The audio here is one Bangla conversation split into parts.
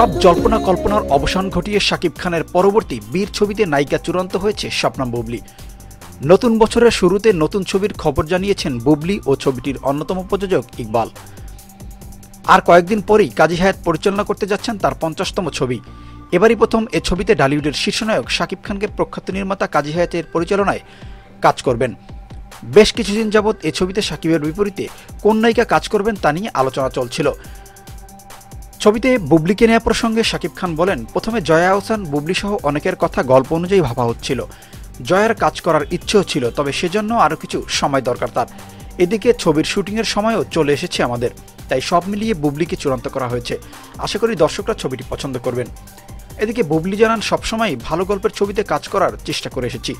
সব জল্পনা কল্পনার অবসান ঘটিয়ে শাকিব খানের পরবর্তী বীর ছবিতে নায়িকা চূড়ান্ত হয়েছে স্বপ্না বুবলি। নতুন বছরের শুরুতে নতুন ছবির খবর জানিয়েছেন বুবলি ও ছবিটির অন্যতম প্রযোজক ইকবাল। আর কয়েকদিন পরেই কাজী হায়াত পরিচালনা করতে যাচ্ছেন তার পঞ্চাশতম ছবি। এবারই প্রথম এ ছবিতে ডালিউডের শীর্ষনায়ক শাকিব খানকে প্রখ্যাত নির্মাতা কাজী হায়াতের পরিচালনায় কাজ করবেন। বেশ কিছুদিন যাবৎ এ ছবিতে শাকিবের বিপরীতে কোন নায়িকা কাজ করবেন তা নিয়ে আলোচনা চলছিল। ছবিতে বুবলিকে নেওয়া প্রসঙ্গে শাকিব খান বলেন, প্রথমে জয়া আহসান, বুবলি সহ অনেকের কথা গল্প অনুযায়ী ভাবা হচ্ছিল। জয়ার কাজ করার ইচ্ছেও ছিল, তবে সেজন্য আরও কিছু সময় দরকার তার। এদিকে ছবির শুটিংয়ের সময়ও চলে এসেছে আমাদের, তাই সব মিলিয়ে বুবলিকে চূড়ান্ত করা হয়েছে। আশা করি দর্শকরা ছবিটি পছন্দ করবেন। এদিকে বুবলি জানান, সবসময় ভালো গল্পের ছবিতে কাজ করার চেষ্টা করে এসেছি।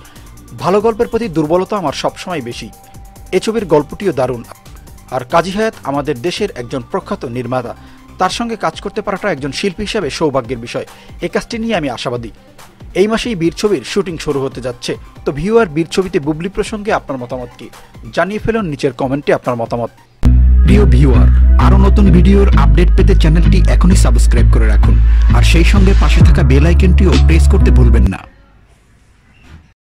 ভালো গল্পের প্রতি দুর্বলতা আমার সবসময় বেশি। এ ছবির গল্পটিও দারুণ। আর কাজী হায়াত আমাদের দেশের একজন প্রখ্যাত নির্মাতা। তার সঙ্গে কাজ করতে পারাটা একজন শিল্পী হিসাবে সৌভাগ্যের বিষয়। এই কাজটি নিয়ে আমি আশাবাদী। এই মাসেই বীর ছবির শুটিং শুরু হতে যাচ্ছে। তো ভিউয়ার, বীর ছবিতে বুবলি প্রসঙ্গে আপনার মতামত কি? জানিয়ে ফেলুন নিচের কমেন্টে আপনার মতামত। প্রিয় ভিউয়ার, আরও নতুন ভিডিওর আপডেট পেতে চ্যানেলটি এখনই সাবস্ক্রাইব করে রাখুন। আর সেই সঙ্গে পাশে থাকা বেল আইকনটিও প্রেস করতে ভুলবেন না।